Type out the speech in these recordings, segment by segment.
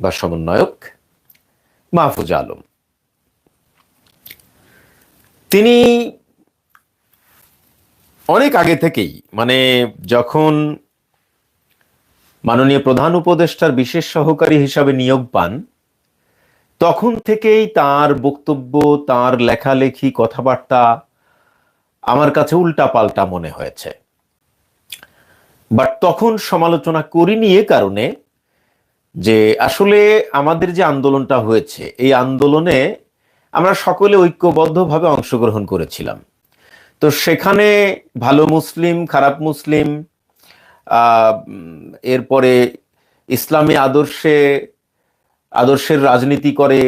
বা সমন্বয়ক মাহফুজ আলম। তিনি অনেক আগে থেকেই মানে যখন মাননীয় প্রধান উপদেষ্টার বিশেষ সহকারী হিসাবে নিয়োগ পান তখন থেকেই তার বক্তব্য তার লেখালেখি কথাবার্তা আমার কাছে উল্টা পাল্টা মনে হয়েছে। বাট তখন সমালোচনা করিনি এ কারণে যে আসলে আমাদের যে আন্দোলনটা হয়েছে, এই আন্দোলনে আমরা সকলে ঐক্যবদ্ধভাবে অংশগ্রহণ করেছিলাম। তো সেখানে ভালো মুসলিম, খারাপ মুসলিম এরপরে ইসলামী আদর্শে, আদর্শের রাজনীতি করে,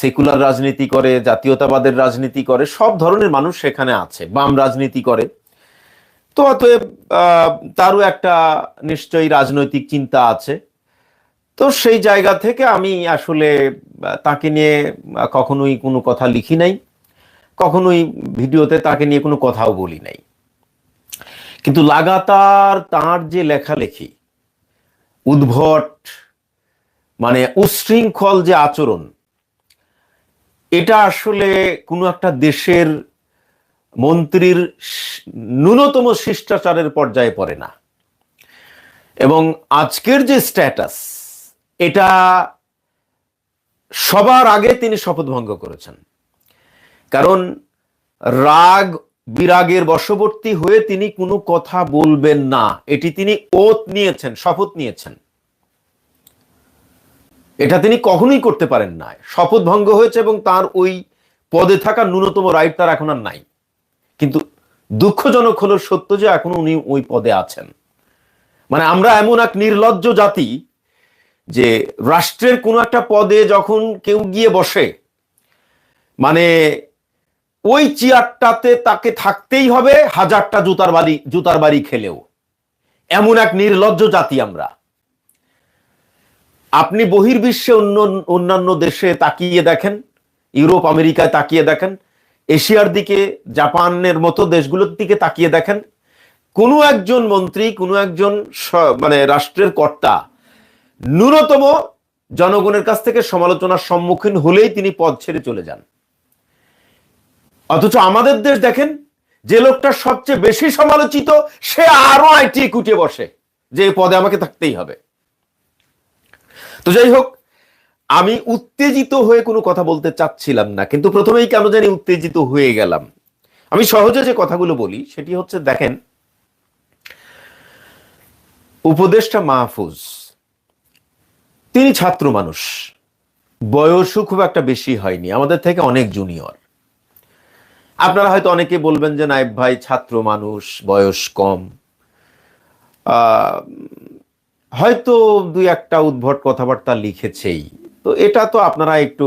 সেকুলার রাজনীতি করে, জাতীয়তাবাদের রাজনীতি করে, সব ধরনের মানুষ সেখানে আছে, বাম রাজনীতি করে। তো অতএব তারও একটা নিশ্চয়ই রাজনৈতিক চিন্তা আছে। তো সেই জায়গা থেকে আমি আসলে তাকে নিয়ে কখনোই কোনো কথা লিখি নাই। কখনোই ভিডিওতে তাকে নিয়ে কোনো কথাও বলি নাই। কিন্তু লাগাতার তার যে লেখালেখি, উদ্ভট মানে উশৃঙ্খল যে আচরণ, এটা আসলে কোনো একটা দেশের মন্ত্রীর ন্যূনতম শিষ্টাচারের পর্যায়ে পড়ে না। এবং আজকের যে স্ট্যাটাস এটা সবার আগে তিনি শপথ ভঙ্গ করেছেন। কারণ রাগ বিরাগের বশবর্তী হয়ে তিনি কোনো কথা বলবেন না। এটি তিনি ওত নিয়েছেন, শপথ নিয়েছেন। এটা তিনি কখনোই করতে পারেন না শপথ ভঙ্গ হয়েছে এবং তার ওই পদে থাকা ন্যূনতম রাইট তার এখন আর নাই। কিন্তু দুঃখজনক হলো সত্য যে এখন উনি ওই পদে আছেন। মানে আমরা এমন এক নির্লজ্জ জাতি যে রাষ্ট্রের কোনো একটা পদে যখন কেউ গিয়ে বসে মানে ওই চেয়ারটাতে তাকে থাকতেই হবে, হাজারটা জুতার বাড়ি জুতার বাড়ি খেলেও। এমন এক নির্লজ্জ জাতি আমরা। আপনি বহির্বিশ্বে অন্য, অন্যান্য দেশে তাকিয়ে দেখেন, ইউরোপ, আমেরিকায় তাকিয়ে দেখেন, এশিয়ার দিকে, জাপানের মতো দেশগুলোর দিকে তাকিয়ে দেখেন, কোনো একজন মন্ত্রী, কোনো একজন মানে রাষ্ট্রের কর্তা ন্যূনতম জনগণের কাছ থেকে সমালোচনার সম্মুখীন হলেই তিনি পদ ছেড়ে চলে যান। অথচ আমাদের দেশ দেখেন, যে লোকটা সবচেয়ে বেশি সমালোচিত, সে আরও আইটি কুটিয়ে বসে, যে পদে আমাকে থাকতেই হবে। তো যাই হোক, আমি উত্তেজিত হয়ে কোনো কথা বলতে চাচ্ছিলাম না, কিন্তু প্রথমেই কেন জানি উত্তেজিত হয়ে গেলাম। আমি সহজে যে কথাগুলো বলি, সেটি হচ্ছে, দেখেন, উপদেষ্টা মাহফুজ তিনি ছাত্র মানুষ। বয়সও খুব একটা বেশি হয়নি, আমাদের থেকে অনেক জুনিয়র আপনারা হয়তো অনেকে বলবেন যে নাইব ভাই ছাত্র মানুষ, বয়স কম। হয়তো দুই একটা উদ্ভট কথাবার্তা লিখেছেই। তো এটা তো আপনারা একটু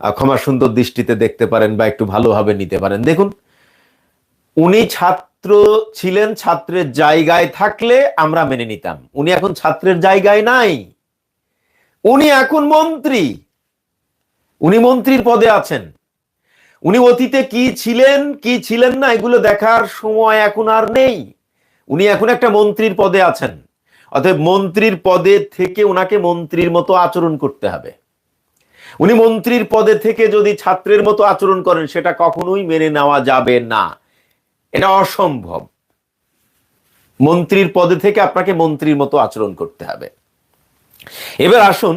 ক্ষমা সুন্দর দৃষ্টিতে দেখতে পারেন বা একটু ভালোভাবে নিতে পারেন। দেখুন, উনি ছাত্র ছিলেন, ছাত্রের জায়গায় থাকলে আমরা মেনে নিতাম। উনি এখন ছাত্রের জায়গায় নাই। উনি এখন মন্ত্রী। উনি মন্ত্রীর পদে আছেন। উনি অতীতে কি ছিলেন কি ছিলেন না, এগুলো দেখার সময় এখন আর নেই। উনি এখন একটা মন্ত্রীর পদে আছেন। অতএব মন্ত্রীর পদে থেকে ওনাকে মন্ত্রীর মতো আচরণ করতে হবে। উনি মন্ত্রীর পদে থেকে যদি ছাত্রের মতো আচরণ করেন, সেটা কখনোই মেনে নেওয়া যাবে না। এটা অসম্ভব। মন্ত্রীর পদে থেকে আপনাকে মন্ত্রীর মতো আচরণ করতে হবে। এবার আসুন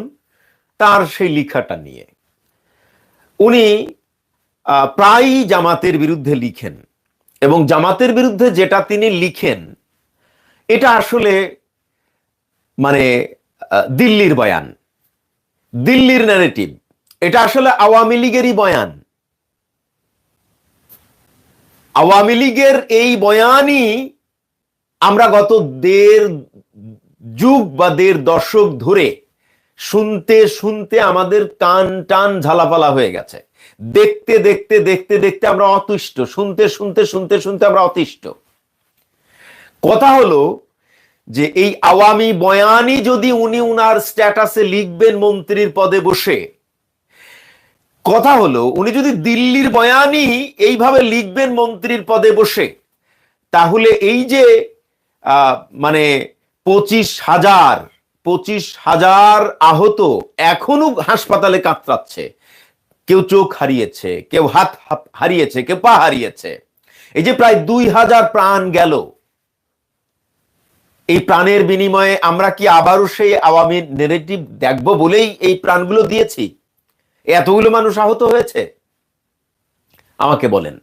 তার সেই লেখাটা নিয়ে। উনি প্রায়ই জামাতের বিরুদ্ধে লিখেন এবং জামাতের বিরুদ্ধে যেটা তিনি লিখেন, এটা আসলে মানে দিল্লির বয়ান। দিল্লির ন্যারেটিভ এটা আসলে আওয়ামী লীগেরই বয়ান। আওয়ামী লীগের এই বয়ানই আমরা গত দেড় যুগ বা দেড় দশক ধরে শুনতে শুনতে আমাদের কান টান ঝালাপালা হয়ে গেছে। দেখতে দেখতে দেখতে দেখতে আমরা অতুষ্ট শুনতে শুনতে শুনতে শুনতে আমরা অতিষ্ঠ। কথা হলো যে এই আওয়ামী বয়ানই যদি উনি উনার স্ট্যাটাসে লিখবেন মন্ত্রীর পদে বসে, কথা হলো উনি যদি দিল্লির বয়ানই এইভাবে লিখবেন মন্ত্রীর পদে বসে, তাহলে এই যে মানে পঁচিশ হাজার পঁচিশ হাজার আহত এখনও হাসপাতালে কাতরাচ্ছে। কেউ চোখ হারিয়েছে, কেউ হাত হারিয়েছে, কেউ পা হারিয়েছে। এই যে প্রায় দুই হাজার প্রাণ গেল। এই প্রাণের বিনিময়ে আমরা কি আবারও সেই আওয়ামী নেগেটিভ দেখব বলেই এই প্রাণগুলো দিয়েছি? এতগুলো মানুষ আহত হয়েছে? আমাকে বলেন।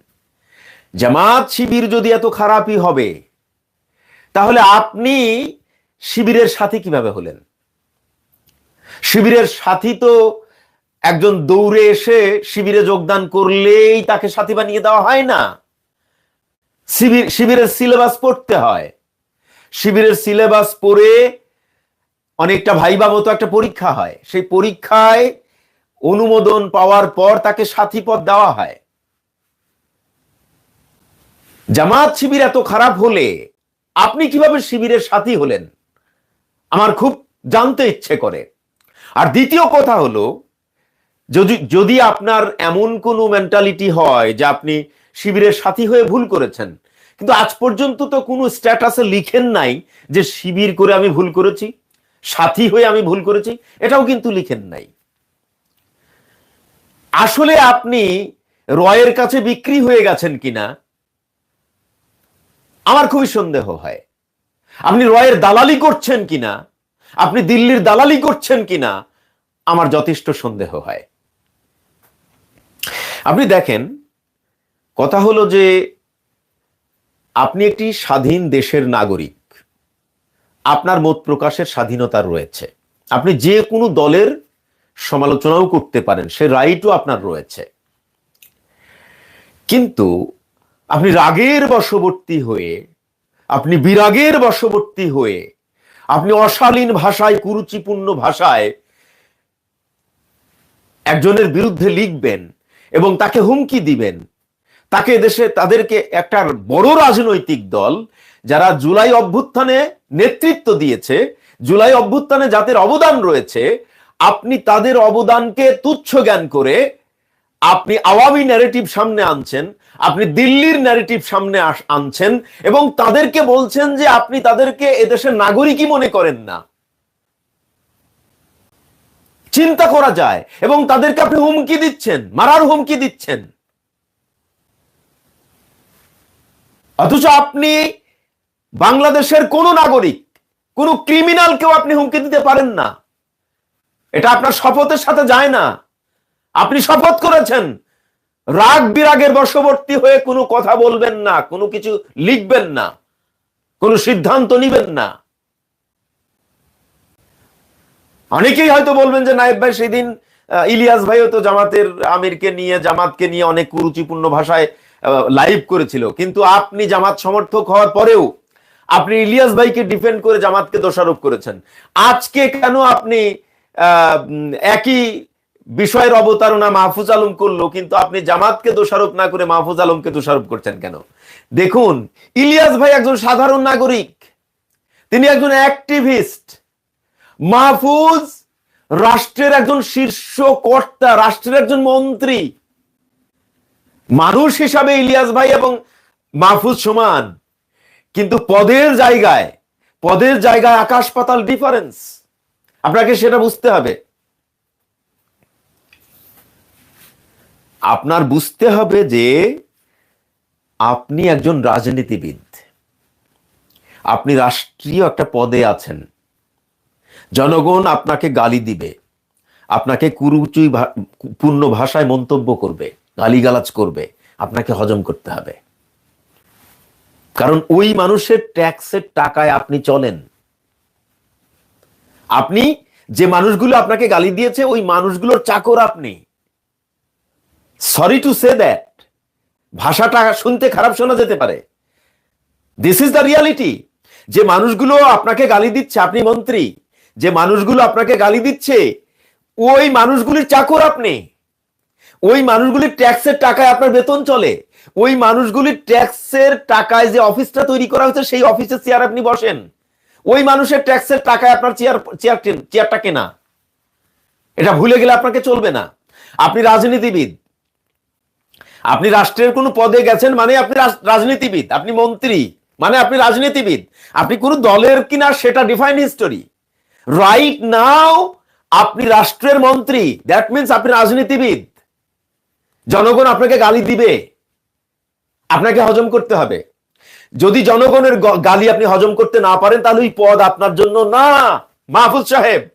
জামাত শিবির যদি এত খারাপই হবে, তাহলে আপনি শিবিরের সাথী কীভাবে হলেন? শিবিরের সাথী তো একজন দৌড়ে এসে শিবিরে যোগদান করলেই তাকে সাথী বানিয়ে দেওয়া হয় না। শিবির শিবিরের সিলেবাস পড়তে হয়। শিবিরের সিলেবাস পড়ে অনেকটা ভাইবা মতো একটা পরীক্ষা হয়। সেই পরীক্ষায় অনুমোদন পাওয়ার পর তাকে সাথী পদ দেওয়া হয়। জামাত শিবির এত খারাপ হলে আপনি কীভাবে শিবিরের সাথী হলেন? আমার খুব জানতে ইচ্ছে করে। আর দ্বিতীয় কথা হলো, যদি যদি আপনার এমন কোনো মেন্টালিটি হয় যে আপনি শিবিরের সাথী হয়ে ভুল করেছেন, কিন্তু আজ পর্যন্ত তো কোনো স্ট্যাটাসে লিখেন নাই যে শিবির করে আমি ভুল করেছি, সাথী হয়ে আমি ভুল করেছি, এটাও কিন্তু লিখেন নাই। আসলে আপনি রয়ের কাছে বিক্রি হয়ে গেছেন কিনা, আমার খুবই সন্দেহ হয়। আপনি রয়ের দালালি করছেন কিনা? আপনি দিল্লির দালালি করছেন কিনা? আমার যথেষ্ট সন্দেহ হয়। আপনি দেখেন, কথা হলো যে আপনি একটি স্বাধীন দেশের নাগরিক। আপনার মত প্রকাশের স্বাধীনতা রয়েছে। আপনি যে কোনো দলের সমালোচনাও করতে পারেন, সে রাইটও আপনার রয়েছে। কিন্তু আপনি রাগের বশবর্তী হয়ে আপনি বিরাগের বশবর্তী হয়ে, আপনি অশালীন ভাষায়, কুরুচিপূর্ণ ভাষায় একজনের বিরুদ্ধে লিখবেন এবং তাকে হুমকি দিবেন। তাকে দেশে তাদেরকে একটা বড় রাজনৈতিক দল যারা জুলাই অভ্যুত্থানে নেতৃত্ব দিয়েছে, জুলাই অভ্যুত্থানে যাদের অবদান রয়েছে, আপনি তাদের অবদানকে তুচ্ছ জ্ঞান করে আপনি আওয়ামী ন্যারেটিভ সামনে আনছেন, আপনি দিল্লির ন্যারেটিভ সামনে আনছেন এবং তাদেরকে বলছেন যে আপনি তাদেরকে এদেশের নাগরিকই মনে করেন না। চিন্তা করা যায় এবং তাদেরকে আপনি হুমকি দিচ্ছেন, মারার হুমকি দিচ্ছেন। অথচ আপনি বাংলাদেশের কোন নাগরিক, কোন ক্রিমিনালকেও আপনি হুমকি দিতে পারেন না। এটা আপনার শপথের সাথে যায় না। আপনি শপথ করেছেন। রাগ বিরাগের বশবর্তী হয়ে কোনো কথা বলবেন না, কোনো কিছু লিখবেন না, কোনো সিদ্ধান্ত নিবেন না। অনেকেই হয়তো বলবেন যে, নায়েব ভাই, সেদিন ইলিয়াস ভাইও তো জামাতের আমিরকে নিয়ে, জামাতকে নিয়ে অনেক কুরুচিপূর্ণ ভাষায় লাইভ করেছিল। কিন্তু আপনি জামাত সমর্থক হওয়ার পরেও আপনি ইলিয়াস ভাইকে ডিফেন্ড করে জামাতকে দোষারোপ করেছেন। আজকে কেন আপনি একই বিষয়ের অবতারণা মাহফুজ আলম করল, কিন্তু আপনি জামাতকে দোষারোপ না করে মাহফুজ আলমকে দোষারোপ করছেন কেন? দেখুন, ইলিয়াস ভাই একজন সাধারণ নাগরিক। তিনি একজন অ্যাক্টিভিস্ট। মাহফুজ রাষ্ট্রের একজন শীর্ষ কর্তা, রাষ্ট্রের একজন মন্ত্রী। মানুষ হিসাবে ইলিয়াস ভাই এবং মাহফুজ সমান। কিন্তু পদের জায়গায় পদের জায়গায় আকাশ পাতাল ডিফারেন্স আপনাকে সেটা বুঝতে হবে। আপনার বুঝতে হবে যে আপনি একজন রাজনীতিবিদ। আপনি রাষ্ট্রীয় একটা পদে আছেন। জনগণ আপনাকে গালি দিবে। আপনাকে কুরুচুই পূর্ণ ভাষায় মন্তব্য করবে, গালিগালাজ করবে। আপনাকে হজম করতে হবে। কারণ ওই মানুষের ট্যাক্সের টাকায় আপনি চলেন। আপনি যে মানুষগুলো আপনাকে গালি দিয়েছে, ওই মানুষগুলোর চাকর আপনি। সরি টু সে দ্যাট ভাষাটা শুনতে খারাপ শোনা যেতে পারে। দিস ইজ দ্য রিয়ালিটি যে মানুষগুলো আপনাকে গালি দিচ্ছে, আপনি মন্ত্রী। যে মানুষগুলো আপনাকে গালি দিচ্ছে, ওই মানুষগুলির চাকর আপনি। ওই মানুষগুলির ট্যাক্সের টাকায় আপনার বেতন চলে। ওই মানুষগুলির ট্যাক্সের টাকায় যে অফিসটা তৈরি করা হয়েছে, সেই অফিসের চেয়ার আপনি বসেন। ওই মানুষের ট্যাক্সের টাকায় আপনার চেয়ার চেয়ার চেয়ারটা কেনা। এটা ভুলে গেলে আপনাকে চলবে না। আপনি রাজনীতিবিদ আপনি রাষ্ট্রের কোনো পদে গেছেন মানে আপনি রাজ- রাজনীতিবিদ, আপনি মন্ত্রী মানে আপনি রাজনীতিবিদ। আপনি কোন দলের কিনা সেটা ডিফাইন হিস্টোরি রাইট নাও আপনি রাষ্ট্রের মন্ত্রী দ্যাট মিনস আপনি রাজনীতিবিদ। জনগণ আপনাকে গালি দিবে, আপনাকে হজম করতে হবে। যদি জনগণের গালি আপনি হজম করতে না পারেন, তাহলে ওই পদ আপনার জন্য না। মাহফুজ সাহেব,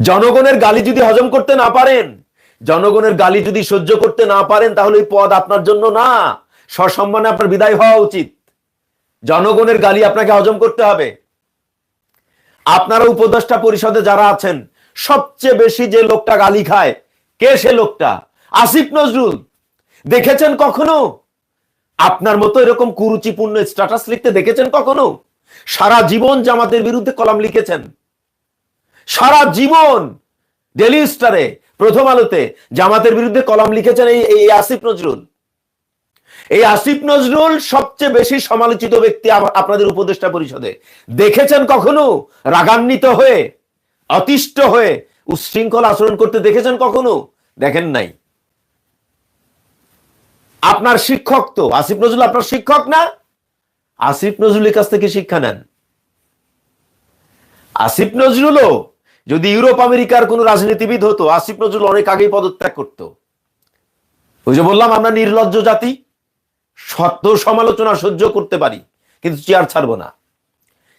জনগণের গালি যদি হজম করতে না পারেন জনগণের গালি যদি সহ্য করতে না পারেন, তাহলে ওই পদ আপনার জন্য না। সসম্মানে আপনার বিদায় হওয়া উচিত। জনগণের গালি আপনাকে হজম করতে হবে। আপনারা উপদেষ্টা পরিষদে যারা আছেন, সবচেয়ে বেশি যে লোকটা গালি খায়, কে সে লোকটা? আসিফ নজরুল। দেখেছেন কখনো? আপনার মতো এরকম কুরুচিপূর্ণ স্ট্যাটাস লিখতে দেখেছেন কখনো? সারা জীবন জামাতের বিরুদ্ধে কলাম লিখেছেন। সারা জীবন। ডেলি স্টারে প্রথম আলোতে জামাতের বিরুদ্ধে কলাম লিখেছেন এই এই আসিফ নজরুল। এই আসিফ নজরুল সবচেয়ে বেশি সমালোচিত ব্যক্তি আপ- আপনাদের উপদেষ্টা পরিষদে। দেখেছেন কখনো? রাগান্বিত হয়ে, অতিষ্ঠ হয়ে, উচ্ছৃঙ্খল আচরণ করতে দেখেছেন কখনো? দেখেন নাই। আপনার শিক্ষক তো। আসিফ নজরুল আপনার শিক্ষক না? আসিফ নজরুলের কাছ থেকে শিক্ষা নেন। আসিফ নজরুলও যদি ইউরোপ, আমেরিকার কোন রাজনীতিবিদ হতো, আসিফ নজরুল অনেক আগেই পদত্যাগ করত। ওই যে বললাম, আমরা নির্লজ্জ জাতি, সত্য সমালোচনা সহ্য করতে পারি, কিন্তু চেয়ার ছাড়বো না।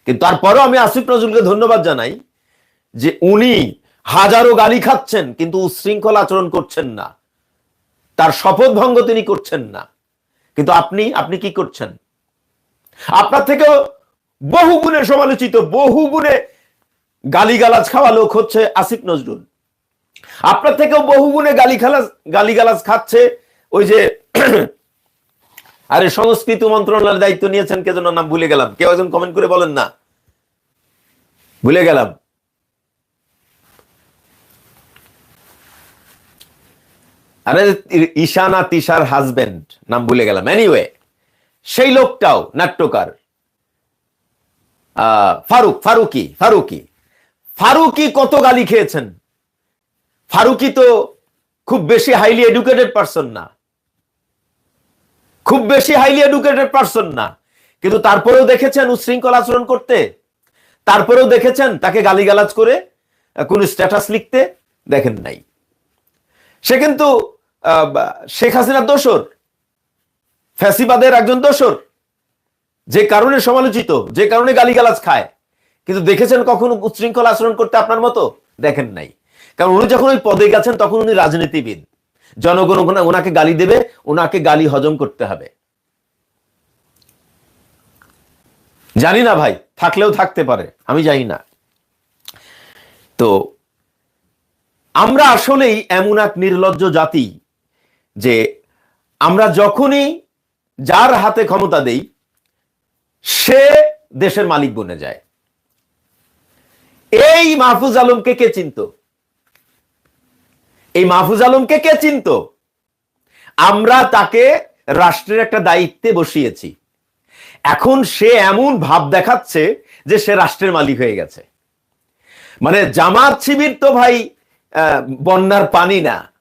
কিন্তু তারপরেও আমি আসিফ নজরুলকে ধন্যবাদ জানাই যে উনি হাজারো গালি খাচ্ছেন, কিন্তু উশৃঙ্খল আচরণ করছেন না। তার শপথ ভঙ্গ তিনি করছেন না। কিন্তু আপনি আপনি কি করছেন? আপনার থেকেও বহু গুণে সমালোচিত, বহু গুণে গালিগালাজ খাওয়া লোক হচ্ছে আসিফ নজরুল। আপনার থেকেও বহু গুণে গালি খালাজ গালিগালাজ খাচ্ছে ওই যে আরে সংস্কৃতি মন্ত্রণালয়ের দায়িত্ব নিয়েছেন কে যেন নাম ভুলে গেলাম। কেউ একজন কমেন্ট করে বলেন না। ভুলে গেলাম। আরে ঈশানা তিশার হাজবেন্ড নাম ভুলে গেলাম। এনিওয়ে সেই লোকটাও নাট্যকার। আহ, ফারুক ফারুকি ফারুকি। ফারুকি কত গালি খেয়েছেন? ফারুকি তো খুব বেশি হাইলি এডুকেটেড পারসন না। খুব বেশি হাইলি এডুকেটেড পারসন না। কিন্তু তারপরেও দেখেছেন উশৃঙ্খল আচরণ করতে? তারপরেও দেখেছেন তাকে গালিগালাজ করে, কোন স্ট্যাটাস লিখতে? দেখেন নাই। সে কিন্তু শেখ হাসিনার দোসর ফ্যাসিবাদের একজন দোসর যে কারণে সমালোচিত, যে কারণে গালিগালাজ খায়। কিন্তু দেখেছেন কখনো উচ্ছৃঙ্খল আচরণ করতে আপনার মতো? দেখেন নাই। কারণ উনি যখন ওই পদে গেছেন, তখন উনি রাজনীতিবিদ। জনগণ ওনাকে গালি দেবে, ওনাকে গালি হজম করতে হবে। জানি না ভাই, থাকলেও থাকতে পারে, আমি জানি না। তো, আমরা আসলেই এমন এক নির্লজ্জ জাতি যে আমরা যখনই যার হাতে ক্ষমতা দেই, সে দেশের মালিক বনে যায়। এই মাহফুজ আলমকে কে চিনত? এই মাহফুজ আলমকে কে চিনত? আমরা তাকে রাষ্ট্রের একটা দায়িত্বে বসিয়েছি। এখন সে এমন ভাব দেখাচ্ছে যে সে রাষ্ট্রের মালিক হয়ে গেছে। মানে জামাত শিবির তো ভাই বন্যার পানি না।